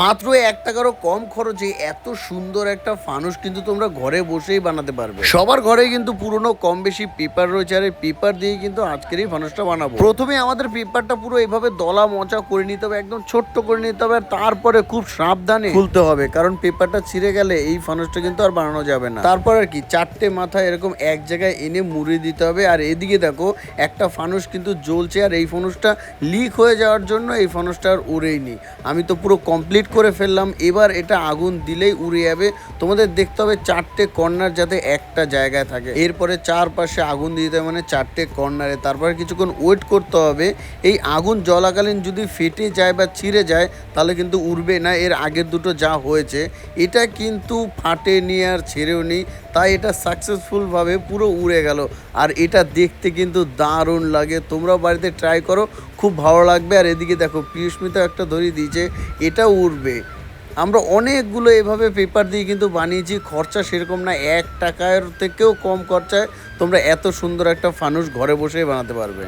মাত্র এক টাকারও কম খরচে এত সুন্দর একটা ফানুস কিন্তু তোমরা ঘরে বসেই বানাতে পারবে। সবার ঘরে কিন্তু পুরনো, কম বেশি পেপার রয়েছে আর এই পেপার দিয়ে কিন্তু আজকের এই ফানুসটা বানাবো। প্রথমে আমাদের পেপারটা পুরো এইভাবে দলা মোচা করে নিতে হবে, একদম ছোট্ট করে নিতে হবে আর তারপরে খুব সাবধানে খুলতে হবে, কারণ পেপারটা ছিঁড়ে গেলে এই ফানুসটা কিন্তু আর বানানো যাবে না। তারপর আর কি, চারটে মাথা এরকম এক জায়গায় এনে মুড়ে দিতে হবে আর এদিকে দেখো, একটা ফানুস কিন্তু জ্বলছে আর এই ফানুসটা লিক হয়ে যাওয়ার জন্য এই ফানুসটা আর উড়েইনি আমি তো পুরো কমপ্লিট করে ফেললাম। এবার এটা আগুন দিলেই উড়ে যাবে। তোমাদের দেখতে হবে চারটে কর্নার যাতে একটা জায়গায় থাকে। এরপরে চারপাশে আগুন দিতে মানে চারটে কর্নারে তারপরে কিছুক্ষণ ওয়েট করতে হবে। এই আগুন জ্বলাকালীন যদি ফেটে যায় বা ছিঁড়ে যায়, তাহলে কিন্তু উড়বে না। এর আগের দুটো যা হয়েছে, এটা কিন্তু ফাটেনি আর ছেড়েও নি। তাই এটা সাকসেসফুলভাবে পুরো উড়ে গেল। আর এটা দেখতে কিন্তু দারুণ লাগে। তোমরাও বাড়িতে ট্রাই করো। খুব ভালো লাগবে। আর এদিকে দেখো পিয়ুষ্মিতা একটা ধরিয়ে দিয়েছে। এটাও উড়বে আমরা অনেকগুলো এভাবে পেপার দিয়ে কিন্তু বানিয়েছি, খরচা সেরকম না, এক টাকার থেকেও কম খরচায় তোমরা এত সুন্দর একটা ফানুস ঘরে বসেই বানাতে পারবে।